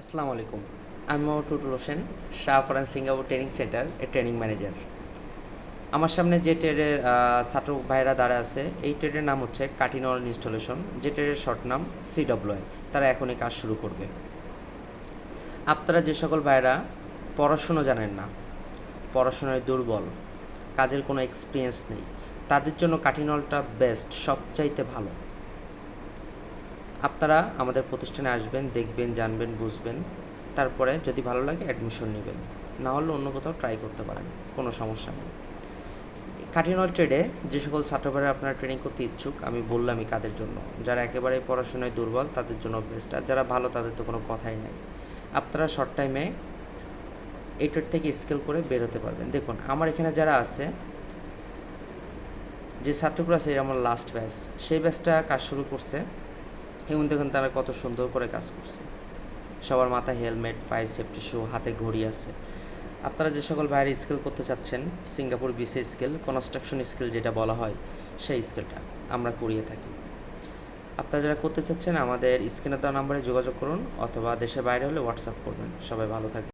আসসালামু আলাইকুম। আমি Tutul Hossain, Shah Faran Singapore training centre এর ট্রেনিং ম্যানেজার। আমার সামনে যে ট্রেডের ছাত্র ভাইরা দাঁড়া আছে, এই ট্রেডের নাম হচ্ছে কাটিনল ইনস্টলেশন, যে ট্রেডের শর্ট নাম সিডব্লিউআই তারা এখনই কাজ শুরু করবে। আপনারা যে সকল ভাইরা পড়াশুনো জানেন না পড়াশোনায় দুর্বল, কাজের কোনো এক্সপিরিয়েন্স নেই, তাদের জন্য কাটিনলটা বেস্ট সবচাইতে ভালো। আপনারা আমাদের প্রতিষ্ঠানে আসবেন, দেখবেন, জানবেন, বুঝবেন। তারপরে যদি ভালো লাগে অ্যাডমিশন নেবেন। না হলে অন্য কোথাও ট্রাই করতে পারেন। কোনো সমস্যা নেই। কাঠিনল ট্রেডে যে সকল ছাত্রভাইরা আপনারা ট্রেনিং করতে ইচ্ছুক, আমি বললামই কাদের জন্য। যারা একেবারে পড়াশোনায় দুর্বল, তাদের জন্য বেস্ট আর যারা ভালো, তাদের তো কোনো কথাই নাই। আপনারা শর্ট টাইমে এই ট্রেড থেকে স্কেল করে বের হতে পারবেন। দেখুন, আমার এখানে যারা আছে, যে ছাত্রগুলো আছে আমার লাস্ট ব্যাচ সেই ব্যাচটা কাজ শুরু করছে। এবং দেখুন তারা কত সুন্দর করে কাজ করছে। সবার মাথায় হেলমেট, পায়ে সেফটি শু হাতে ঘড়ি আছে। আপনারা যে সকল বাইরে স্কেল করতে চাচ্ছেন, সিঙ্গাপুর বিসে স্কেল কনস্ট্রাকশন স্কেল যেটা বলা হয়, সেই স্কেলটা আমরা করিয়ে থাকি। আপনারা যারা করতে চাচ্ছেন, আমাদের স্ক্রিনে দেওয়া নাম্বারে যোগাযোগ করুন অথবা দেশের বাইরে হলে হোয়াটসঅ্যাপ করবেন। সবাই ভালো থাকবেন।